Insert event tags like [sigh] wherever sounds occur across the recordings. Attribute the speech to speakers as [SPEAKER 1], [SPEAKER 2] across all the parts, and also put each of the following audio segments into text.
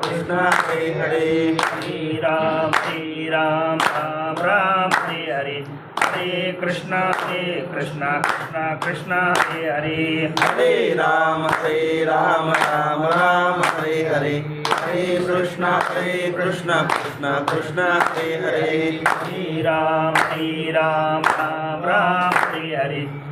[SPEAKER 1] कृष्ण हरे हरे
[SPEAKER 2] हरे राम हरे राम राम राम हरे हरे। हरे कृष्ण हरे कृष्ण कृष्ण कृष्ण हरे हरे।
[SPEAKER 1] हरे राम हरे राम राम राम हरे हरे। हरे कृष्ण हरे कृष्ण कृष्ण कृष्ण हरे हरे।
[SPEAKER 2] हरे राम हरे राम राम राम हरे हरे।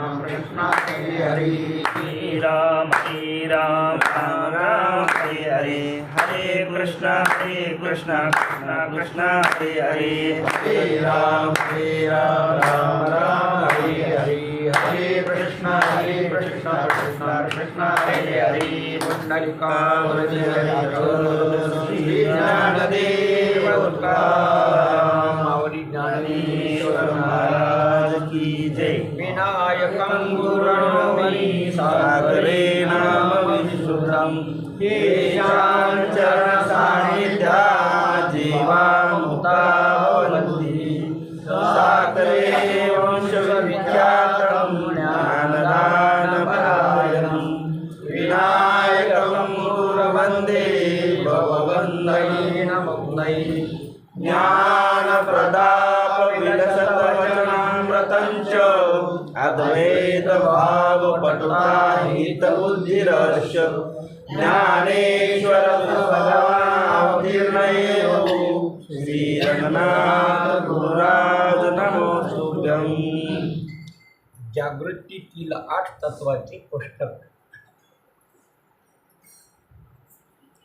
[SPEAKER 1] कृष्ण कृष्ण हरे हरे.
[SPEAKER 2] राम हरे राम राम राम हरे हरे. हरे कृष्ण हरे कृष्ण कृष्ण कृष्ण हरे हरे.
[SPEAKER 1] हरे राम हरे राम राम राम हरे हरे. हरे कृष्ण हरे कृष्ण कृष्ण कृष्ण हरे हरे. पुंडलिका श्री ज्ञानदेव माऊली नायकं गुरुर्वै सागरे नाम विशुद्धं येषां चरणसानिता जीवा ज्ञानप्रदापविलसतवचनामृतं च अद्वैतभावपटुताहितबुद्धिरस्य ज्ञानेश्वर भगवानावतीर्णयो श्रीरङ्गनाथ गुरुराज
[SPEAKER 3] जागृतीतील आठ तत्वाचे पुस्तक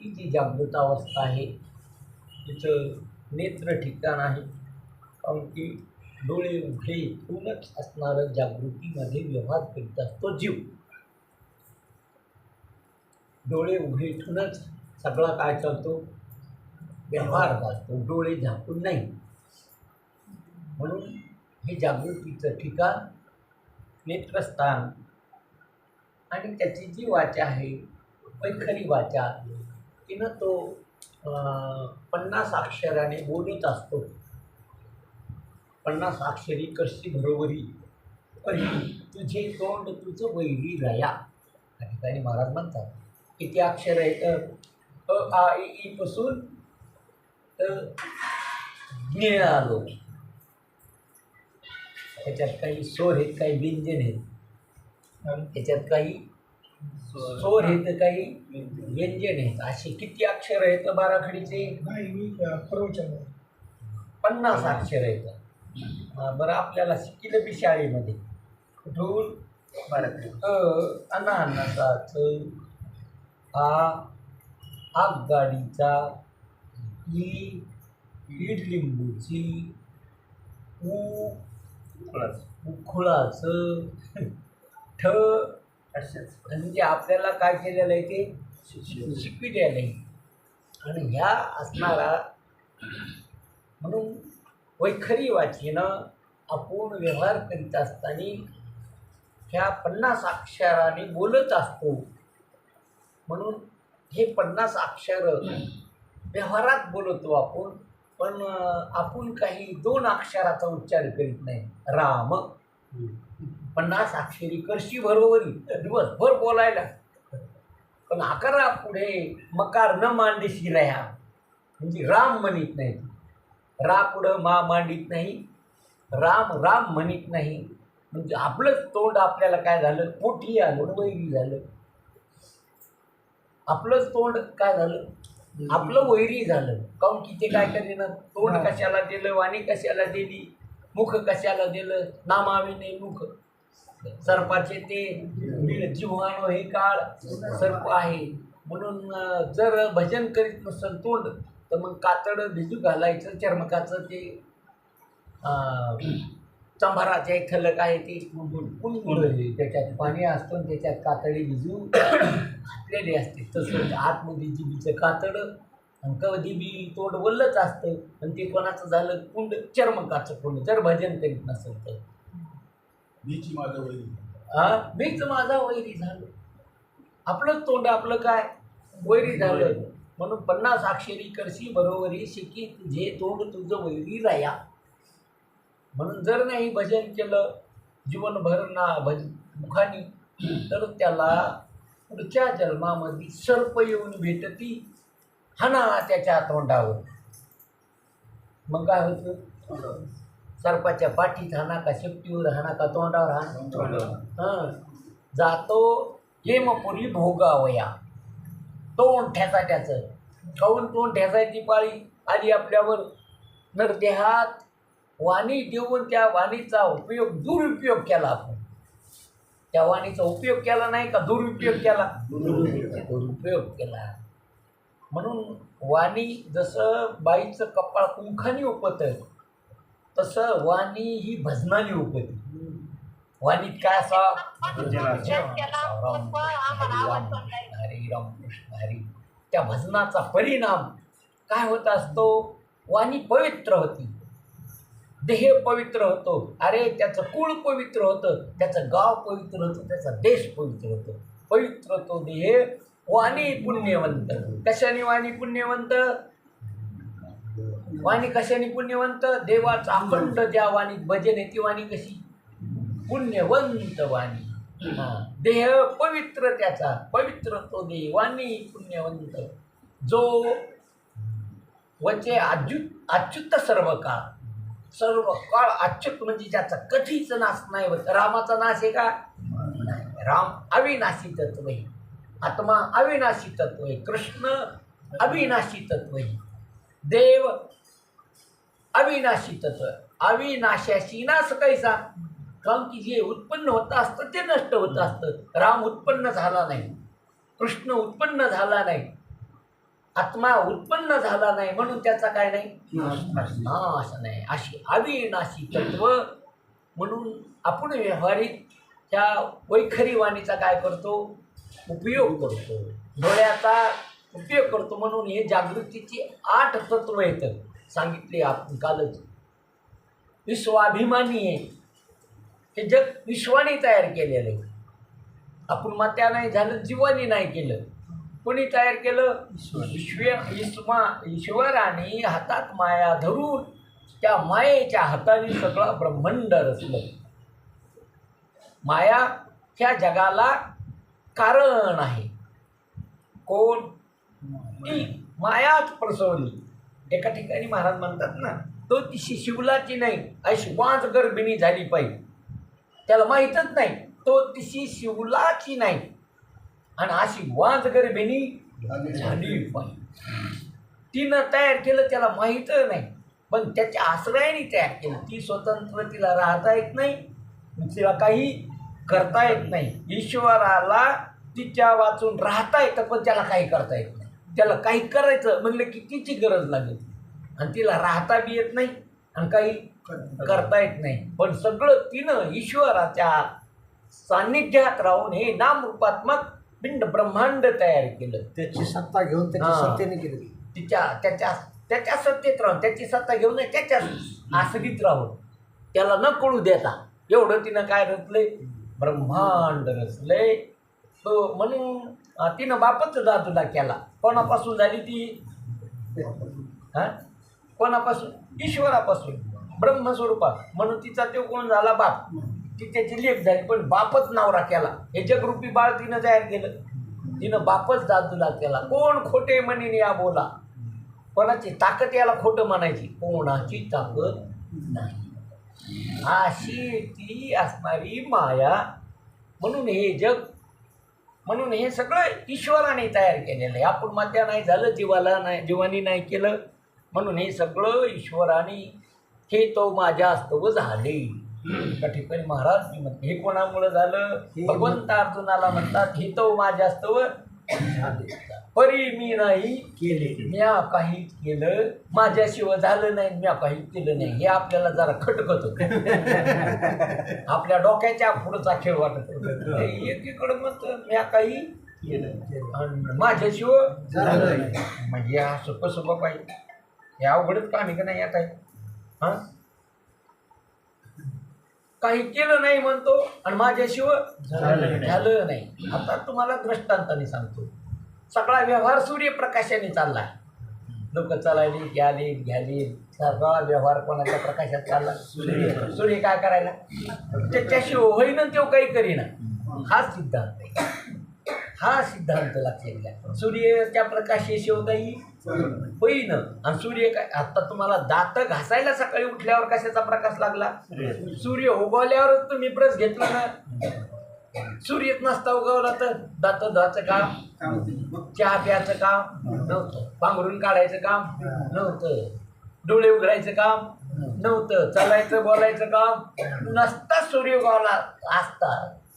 [SPEAKER 3] ही जी जागृत अवस्था आहे. तिचं नेत्र ठिकाण आहे. कारण की डोळे उघडे इथूनच असणारं जागृतीमध्ये व्यवहार करीत असतो जीव. डोळे उघडे ठेवूनच सगळा काय चालतो? व्यवहार असतो डोळे झाकून नाही. म्हणून हे जागृतीचं ठिकाण नेत्रस्थान आणि त्याची जी वाचा आहे पैखरी वाचा तिनं तो पन्नास अक्षराने बोलत असतो. पन्नास अक्षरी कशी बरोबरी. पहिली तुझे तोंड तुझं वैरी रया. या ठिकाणी महाराज म्हणतात किती अक्षर आहेत अ आ इ ई पासून ज्ञ आलो त्याच्यात काही स्वर आहेत काही व्यंजन आहेत. त्याच्यात काही स्वर. आहेत काही व्यंजन. आहेत. असे किती अक्षर आहेत बाराखडीचे?
[SPEAKER 4] प्रवचन
[SPEAKER 3] पन्नास अक्षर आहेत. बरं आपल्याला शिकिलं बी शाळेमध्ये. कुठून?
[SPEAKER 2] बाराखडी
[SPEAKER 3] अ अनानसा च आ आगगाडीचा ई इडलिंबूची ऊ उखुळाचं. [laughs] ठ
[SPEAKER 2] असेच
[SPEAKER 3] म्हणजे आपल्याला काय केलेलं आहे ते? शिकविलेलं आहे. आणि ह्या असणारा म्हणून वैखरी वाचीनं आपण व्यवहार करीत असताना ह्या पन्नास अक्षराने बोलत असतो. म्हणून हे पन्नास अक्षर व्यवहारात बोलतो आपण पण आपण काही दोन अक्षराचा उच्चार करीत नाही. राम. पन्नास अक्षरी करशी बरोबरी दिवसभर बोलायला. पण अकरा पुढे मकार न मांडेशी रहा म्हणजे राम म्हणत नाही रा पुढं मा मांडित नाही. राम राम म्हणत नाही. म्हणजे आपलंच तोंड आपल्याला काय झालं? पोटी आलं वैरी झालं. आपलंच तोंड काय झालं? आपलं वैरी झालं. काऊन की ते काय करेन? तोंड कशाला दिलं? वाणी कशाला दिली? मुख कशाला दिलं? नामाविने मुख. सर्पाचे ते जिव्हाणो हे काळ सर्प आहे. म्हणून जर भजन करीत नसेल तोंड तर मग कातड भिजू घालायचं चर्मकाचं ते चंभाराचे थलक आहे ते कुणगुळ त्याच्यात पाणी असतं त्याच्यात कातडी भिजू घातलेली असते. तसं आतमध्ये जिबीचं कातड आणि कधी बी तोंड बोललंच असतं आणि ते कोणाचं झालं? कुंड चर्मकाचं कुंड. जर भजन करीत नसेल तर.
[SPEAKER 1] मीची माझं वैरी
[SPEAKER 3] हा मीच माझा वैरी झालो. आपलं तोंड आपलं काय? वैरी झालं. म्हणून पन्नास अक्षरी करशी बरोबरी शिकी तुझे तोंड तुझं वैरी राया. म्हणून जर नाही भजन केलं जीवनभर ना भज मुखानी तर त्याला पुढच्या जन्मामध्ये सर्प येऊन भेटती हाना त्याच्या तोंडावर. मग काय होतं? सर्पाच्या पाठीत हाना का शेपटीवर हाना का तोंडावर. हं. जातो हेमपुरी भोगावया. तोंड ठेचा त्याचं खाऊन तोंड ठेचायची पाळी आली आपल्यावर. नरदेहात वाणी देऊन त्या वाणीचा उपयोग दुरुपयोग केला आपण. त्या वाणीचा उपयोग केला नाही का? दुरुपयोग केला. दुरुपयोग केला. म्हणून वाणी जसं बाईचं कपाळ कुंखाने उपतं तसं वाणी ही भजनाने उपती वाणीत काय असा राम हरी त्या भजनाचा परिणाम काय होत असतो? वाणी पवित्र होती. देह पवित्र होतो. अरे त्याचं कुळ पवित्र होतं. त्याचं गाव पवित्र होतं. त्याचा देश पवित्र होतो. पवित्र तो देह वाणी पुण्यवंत. कशाने वाणी पुण्यवंत? वाणी कशाने पुण्यवंत? देवाचा अखंड ज्या वाणीत भजन आहे. ती वाणी कशी? पुण्यवंत वाणी. देह पवित्र त्याचा पवित्र तो देवानी पुण्यवंत. जो वचे अच्युत अच्युत सर्व काळ सर्व काळ अच्युत म्हणजे ज्याचा कधीच नाश नाही होत. रामाचा नाश आहे का? नाही. राम अविनाशी तत्व आहे. आत्मा अविनाशी तत्व आहे. कृष्ण अविनाशी तत्व आहे. देव अविनाशी तत्व अविनाशाशी नाश कैसा? कारण की जे उत्पन्न होतं असतं ते नष्ट होत असतं. राम उत्पन्न झाला नाही. कृष्ण उत्पन्न झाला नाही. आत्मा उत्पन्न झाला नाही म्हणून त्याचा काय नाही? नाश. नाही. अशी अविनाशी तत्व म्हणून आपण व्यवहारिक त्या वैखरी वाणीचा काय करतो? उपयोग करतो. डोळ्याचा उपयोग करतो म्हणून हे जागृतीची आठ तत्व येतं सांगितले आपण कालच. विश्वाभिमानी आहे. हे जग विश्वाने तयार केलेलं आहे. आपण मात्या नाही झालं जीवानी नाही केलं. कोणी तयार केलं? विश्व ईश्मा ईश्वराने हातात माया धरून त्या मायेच्या हाताने सगळं ब्रह्मांड रचलं. माया ह्या जगाला कारण आहे. कोण? ती मायाच प्रसवली. एका ठिकाणी महाराज म्हणतात ना तो ती शिवलाची नाही अशी वाज गर्भिणी झाली पाहिजे. त्याला माहीतच नाही. तो तिशी शिवलाची नाही. आणि अशी वाज गर्भिणी झाली. पाहिजे तिनं तयार केलं त्याला माहीत नाही. पण त्याच्या आश्रयाने तयार केलं. ती स्वतंत्र तिला राहता येत नाही. तिला काही करता येत नाही. ईश्वराला तिच्या वाचून राहता येतं पण त्याला काही करता येत नाही. त्याला काही करायचं म्हणलं की तिची गरज लागेल. आणि तिला राहता बी येत नाही. आणि काही करता येत नाही. पण सगळं तिनं ईश्वराच्या सान्निध्यात राहून हे नामरूपात्मक पिंड ब्रह्मांड तयार केलं.
[SPEAKER 4] त्याची सत्ता घेऊन त्याची
[SPEAKER 3] हा.
[SPEAKER 4] सत्तेने केली
[SPEAKER 3] तिच्या त्याच्या त्याच्या सत्तेत राहून त्याची सत्ता घेऊन त्याच्या आश्रित राहून. त्याला न कळू देता एवढं तिनं काय रचलंय? ब्रह्मांड रचलंय. तो म्हणून तिनं बापच दादूला केला. कोणापासून झाली ती? हा? कोणापासून? ईश्वरापासून. ब्रह्मस्वरूपात. म्हणून तिचा तो कोण झाला बाप. ती त्याची लेख झाली पण बापच नावरा केला. हे जगरूपी बाळ तिनं तयार केलं. तिनं बापच दादूला केला. कोण खोटे म्हणीने या बोला. कोणाची ताकद याला खोटं म्हणायची? कोणाची ताकद नाही. अशी ती असणारी माया. म्हणून हे जग म्हणून हे सगळं ईश्वराने तयार केलेलं आहे. आपण मात्या नाही झालं जीवाला नाही जीवानी नाही केलं. म्हणून हे सगळं ईश्वराने हे तो माझ्या स्तव झाले. त्या ठिकाणी महाराज मी म्हणते हे कोणामुळं झालं? भगवंत अर्जुनाला म्हणतात हे तो माझ्या स्तव झाले. परी मी नाही
[SPEAKER 4] केले.
[SPEAKER 3] म्या काही केलं माझ्याशिवाय झालं नाही म्या काही केलं नाही. हे आपल्याला जरा खटकत होत. [laughs] आपल्या डोक्याच्या पुढचा खेळ वाटत एकीकडं म्हणतं म्या काही आणि माझ्याशिवाय
[SPEAKER 1] झालं नाही.
[SPEAKER 3] म्हणजे हा सोपं सोपं पाहिजे हे अवघडच काम आहे का नाही आता हा? काही केलं नाही म्हणतो आणि माझ्याशिवाय
[SPEAKER 1] झालं नाही.
[SPEAKER 3] झालं नाही. आता तुम्हाला दृष्टांताने सांगतो. सगळा व्यवहार सूर्यप्रकाशाने चालला. लोक चालायले घ्याले घ्याले. सगळा व्यवहार कोणाच्या प्रकाशात चालला?
[SPEAKER 1] सूर्य.
[SPEAKER 3] सूर्य काय करायला? त्याच्याशिवाय होईना तो काही करीना. हा सिद्धांत आहे. हा सिद्धांत लक्षात घ्या. सूर्याच्या प्रकाशाशिवाय काही होईन. आणि सूर्य काय? आता तुम्हाला दात घासायला सकाळी उठल्यावर कशाचा प्रकाश लागला? सूर्य उगवल्यावरच तुम्ही ब्रश घेतला ना. सूर्यच नसता उगवला तर दात धुवायचं काम चहा प्यायचं काम नव्हतं. पांघरून काढायचं काम नव्हतं. डोळे उघडायचं काम नव्हतं. चालायचं बोलायचं काम नसता सूर्य उगवला असता.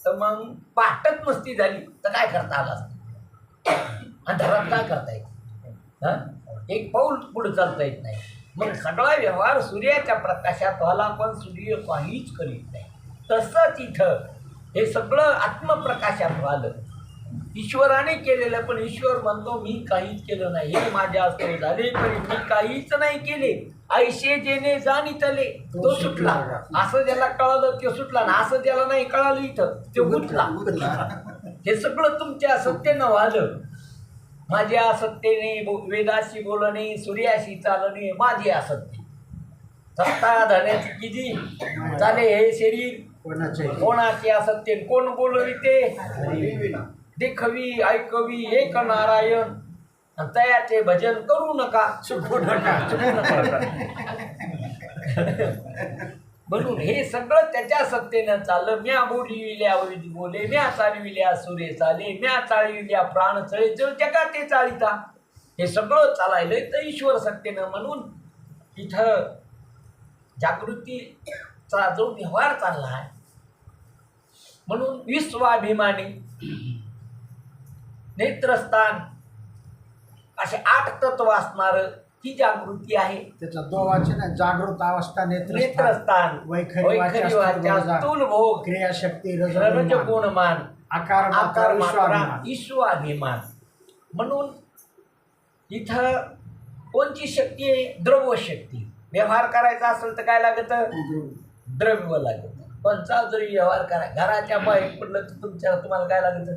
[SPEAKER 3] तर मग पाटच मस्ती झाली. तर काय करता आला आणि अंधारात काय करता येईल हा? एक पाऊल पुढे चालता येत नाही. मग सगळा व्यवहार सूर्याच्या प्रकाशात व्हायला पण सूर्य काहीच करीत नाही. तसंच इथं हे सगळं आत्मप्रकाशात व्हालं ईश्वराने केलेलं पण ईश्वर म्हणतो मी काहीच केलं नाही. हे माझ्या हस्ते झाले पण मी काहीच नाही केले. ऐशे जेने जाणीतले तो सुटला. असं ज्याला कळालं तो सुटला. ना असं ज्याला नाही कळालं इथं तो उठला. हे सगळं तुमच्या सत्तेनं व्हालं माझ्या सत्तेने वेदाशी बोलणे सूर्याशी चालणे माझे असत्य सत्ता धरण्याची किती? चाले हे शरीर. कोणाचे असत्य कोण बोलविते? देखवी ऐकवी एक नारायण. तयाचे भजन करू नका. चुकू नका [laughs] म्हणून हे सगळं त्याच्या सत्तेनं चाललं. म्या बोलिविल्या वैदी बोले म्या चालविल्या सुरे चाले म्या चालविल्या प्राण चळे चळ जगा ते चालिता? हे सगळं चालायलंय तर ईश्वर सत्तेनं म्हणून इथं जागृतीचा जो व्यवहार चालला आहे म्हणून विश्वाभिमानी नेत्रस्थान असे आठ तत्व असणारं ही जागृती आहे.
[SPEAKER 1] त्याचा दोवाचे ना जागृत अवस्था नेत्र
[SPEAKER 3] नेत्रस्थान
[SPEAKER 1] वैखरी वाचा,
[SPEAKER 3] वैखरी वाचा
[SPEAKER 1] स्थूल
[SPEAKER 3] स्थूल भोग
[SPEAKER 1] क्रियाशक्ती
[SPEAKER 3] रजगुण
[SPEAKER 1] रजगुण
[SPEAKER 3] मान
[SPEAKER 1] आकार
[SPEAKER 3] आकार
[SPEAKER 1] मात्रा.
[SPEAKER 3] ईश्वाभिमान म्हणून इथं कोणची शक्ती आहे? द्रव्य शक्ती व्यवहार करायचा असेल तर काय लागत? द्रव्य लागत. पंचा जरी व्यवहार करा. घराच्या बाहेर पडलं तर तुमच्या तुम्हाला काय लागत?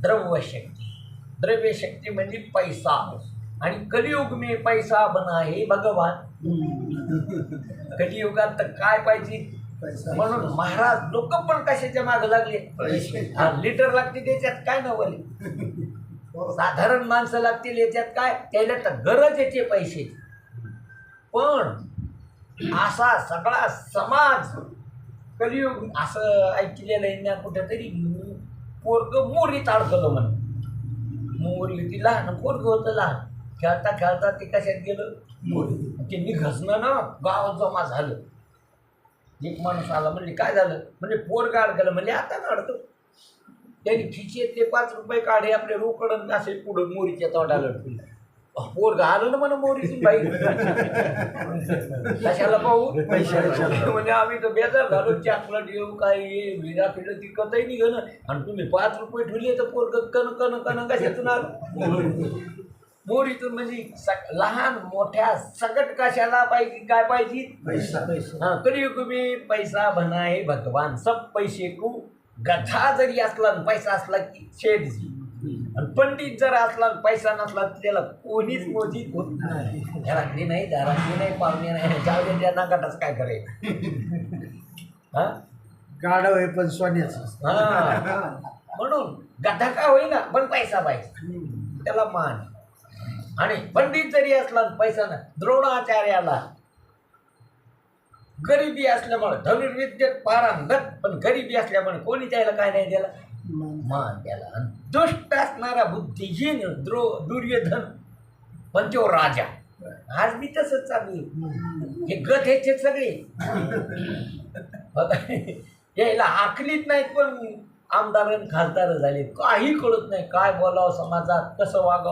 [SPEAKER 3] द्रव्य शक्ती द्रव्य शक्ती म्हणजे पैसा. आणि कलियुग में पैसा बना हे भगवान. कलियुगात तर काय पाहिजे? म्हणून महाराज लोक पण कशाच्या मागे लागले? लिटर लागते त्याच्यात काय नवले? साधारण माणसं लागतील याच्यात काय? त्याला तर गरज याचे पैसे. पण असा सगळा समाज कलियुग असं ऐकलेलं आहे ना कुठेतरी पोरग मोरीत अडकलं म्हणे. मोरी होती लहान पोरग होतं लहान. खेळता खेळता ते कशात गेलं? मोरी ते निघसणं ना गावात जमा झालं. एक माणूस आला म्हणजे काय झालं? म्हणजे पोरग अडकलं म्हणजे आता अडकलं त्यांनी खिचेत ते पाच रुपये काढे आपले रोकड असे पुढं मोरीच्या तोंडाला ठेवले. पोरग आलं ना म्हणा मोरीची बाई. कशाला पाहू? म्हणजे आम्ही तर बेजार झालो चॉकलेट येऊ काय ये विरा फिरलं ती कथाही निघ ना आणि तुम्ही पाच रुपये ठेवले तर पोरग कन कन कन कशातून आलं? मोरीतून म्हणजे सग- लहान मोठ्या सगट कशाला पाहिजे काय पाहिजे?
[SPEAKER 1] पैसा
[SPEAKER 3] हाँ कलियुग में पैसा बना है भगवान सब पैसे को गधा जरी असला पैसा असला की शेठजी आणि पंडित जर असला पैसा नसला तर त्याला कोणीच मोजीत होत नाही. घरातली नाही दारातली नाही पाहुणे नाही जाऊ दे गटाच काय करेल? हा?
[SPEAKER 1] गाढव आहे पण सोन्याचं.
[SPEAKER 3] हा. म्हणून गधा काय होईना पण पैसा पाहिजे. त्याला मान. आणि पंडित जरी असला पैसा ना द्रोणाचार्याला गरिबी असल्यामुळे धनुर्विद्य पारंगत पण गरिबी असल्यामुळे कोणी त्याला काय नाही दिला? मान त्याला दुष्ट असणारा बुद्धिहीन द्रो दुर्योधन पण तो राजा. आज मी तसंच चालू हे गत ह्याचे सगळे. यायला आखलीत नाहीत पण आमदार आणि खासदार झाले. काही कळत नाही काय बोलावं समाजात कसं वागावं.